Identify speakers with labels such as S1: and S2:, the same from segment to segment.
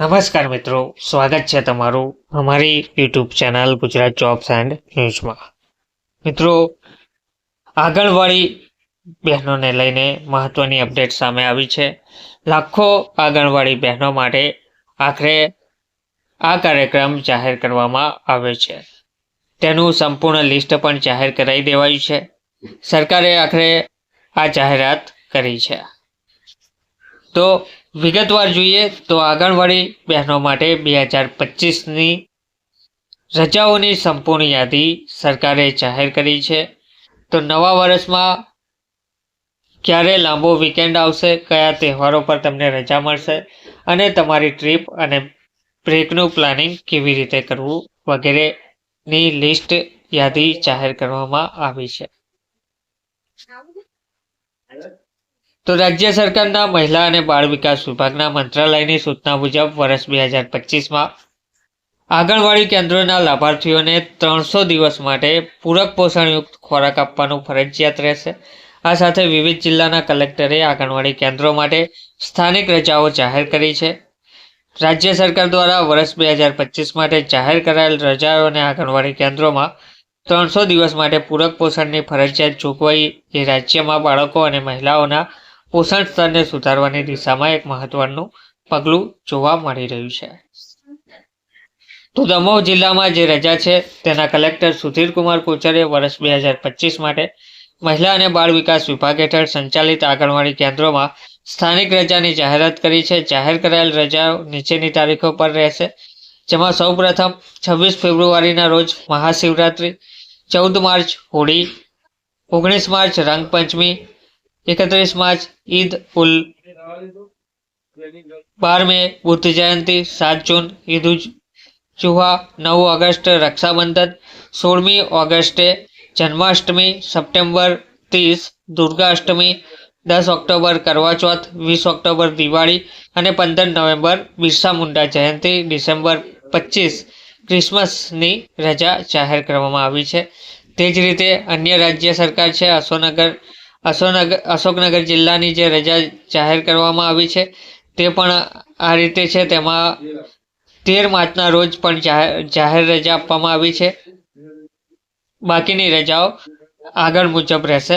S1: નમસ્કાર મિત્રો, સ્વાગત છે તમારું અમારી YouTube channel Gujarat jobs and ન્યૂઝમાં મિત્રો, આંગણવાડી બહેનોને લઈને મહત્વની અપડેટ સામે આવી છે. લાખો આંગણવાડી બહેનો માટે આખરે આ કાર્યક્રમ જાહેર કરવામાં આવ્યો છે. તેનું સંપૂર્ણ લિસ્ટ પણ જાહેર કરાવી દેવાયું છે. સરકારે આખરે આ જાહેરાત કરી છે. તો વિગતવાર જોઈએ તો આંગણવાડી બહેનો માટે બે હજાર પચીસની રજાઓની સંપૂર્ણ યાદી સરકારે જાહેર કરી છે. તો નવા વર્ષમાં ક્યારે લાંબો વીકેન્ડ આવશે, કયા તહેવારો પર તમને રજા મળશે અને તમારી ટ્રીપ અને બ્રેકનું પ્લાનિંગ કેવી રીતે કરવું વગેરેની લિસ્ટ યાદી જાહેર કરવામાં આવી છે. તો રાજ્ય સરકારના મહિલા અને બાળ વિકાસ વિભાગના મંત્રાલયની સૂચના મુજબ વર્ષ બે હજાર પચીસમાં આંગણવાડી કેન્દ્રોના લાભાર્થીઓને ત્રણસો દિવસ માટે પૂરક પોષણયુક્ત ખોરાક આપવાનું ફરજિયાત રહેશે. આ સાથે વિવિધ જિલ્લાના કલેક્ટરે આંગણવાડી કેન્દ્રો માટે સ્થાનિક રજાઓ જાહેર કરી છે. રાજ્ય સરકાર દ્વારા વર્ષ બે હજાર પચીસ માટે જાહેર કરાયેલ રજાઓ અને આંગણવાડી કેન્દ્રોમાં ત્રણસો દિવસ માટે પૂરક પોષણની ફરજિયાત જોગવાઈ એ રાજ્યમાં બાળકો અને મહિલાઓના પોષણ સ્તરને સુધારવાની દિશામાં એક મહત્વનું પગલું જોવા મળી રહ્યું છે. તો દમોહ જિલ્લામાં જે રજા છે, તેના કલેક્ટર સુધીર કુમાર કોચરે વર્ષ બે હજાર પચીસ માટે મહિલા અને બાળ વિકાસ વિભાગ હેઠળ સંચાલિત આંગણવાડી કેન્દ્રોમાં સ્થાનિક રજાની જાહેરાત કરી છે. જાહેર કરાયેલ રજાઓ નીચેની તારીખો પર રહેશે, જેમાં સૌપ્રથમ છવ્વીસ ફેબ્રુઆરીના રોજ મહાશિવરાત્રિ, ચૌદ માર્ચ હોળી, ઓગણીસ માર્ચ રંગપંચમી એકત્રીસ માર્ચ ઈદ ઉલ બાર મે બુદ્ધ જયંતિ, સાત જૂન ઈદ ઉજ જુહા, નવ ઓગસ્ટ રક્ષાબંધન, સોળમી ઓગસ્ટે જન્માષ્ટમી, સપ્ટેમ્બર ત્રીસ દુર્ગાષ્ટમી, દસ ઓક્ટોબર કરવાચોથ, વીસ ઓક્ટોબર દિવાળી અને પંદર નવેમ્બર બિરસા મુંડા જયંતિ, ડિસેમ્બર પચીસ ક્રિસમસની રજા જાહેર કરવામાં આવી છે. તે જ રીતે અન્ય રાજ્ય સરકાર છે, અશોકનગર અશોકનગર અશોકનગર જિલ્લાની જે રજા જાહેર કરવામાં આવી છે, તે પણ આ રીતે છે. તેમાં તેર માર્ચના રોજ પણ જાહેર રજા આપવામાં આવી છે. બાકીની રજાઓ આગળ મુજબ રહેશે.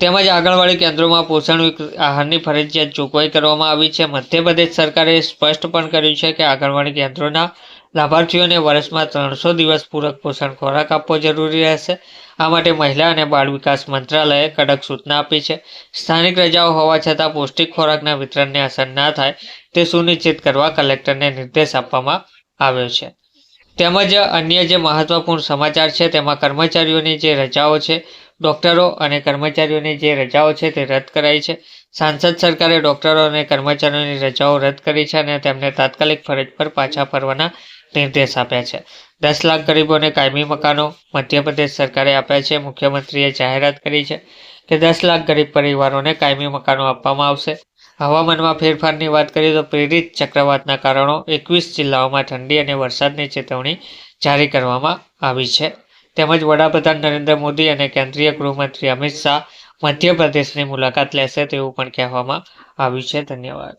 S1: તેમજ આંગણવાડી કેન્દ્રોમાં પોષણ આહારની ફરજિયાત જોગવાઈ કરવામાં આવી છે. મધ્યપ્રદેશ સરકારે સ્પષ્ટ પણ કર્યું છે કે આંગણવાડી કેન્દ્રોના લાભાર્થીઓને વર્ષમાં ત્રણસો દિવસ પૂરક પોષણ ખોરાક આપવો જરૂરી રહેશે. આ માટે મહિલા અને બાળ વિકાસ મંત્રાલયે કડક સૂચના આપી છે. સ્થાનિક રજાઓ હોવા છતાં પૌષ્ટિક ખોરાકના વિતરણને અસર ના થાય તે સુનિશ્ચિત કરવા કલેક્ટરને નિર્દેશ આપવામાં આવ્યો છે. તેમજ અન્ય જે મહત્વપૂર્ણ સમાચાર છે તેમાં કર્મચારીઓની જે રજાઓ છે, ડોક્ટરો અને કર્મચારીઓની જે રજાઓ છે તે રદ કરાઈ છે. સાંસદ સરકારે ડોક્ટરો અને કર્મચારીઓની રજાઓ રદ કરી છે અને તેમને તાત્કાલિક ફરજ પર પાછા ફરવાના નિર્દેશ આપ્યા છે. દસ લાખ ગરીબોને કાયમી મકાનો મધ્યપ્રદેશ સરકારે આપ્યા છે. મુખ્યમંત્રીએ જાહેરાત કરી છે કે દસ લાખ ગરીબ પરિવારોને કાયમી મકાનો આપવામાં આવશે. હવામાનમાં ફેરફારની વાત કરીએ તો પ્રેરિત ચક્રવાતના કારણો એકવીસ જિલ્લાઓમાં ઠંડી અને વરસાદની ચેતવણી જારી કરવામાં આવી છે. તેમજ વડાપ્રધાન નરેન્દ્ર મોદી અને કેન્દ્રીય ગૃહમંત્રી અમિત શાહ મધ્યપ્રદેશની મુલાકાત લેશે તેવું પણ કહેવામાં આવ્યું છે. ધન્યવાદ.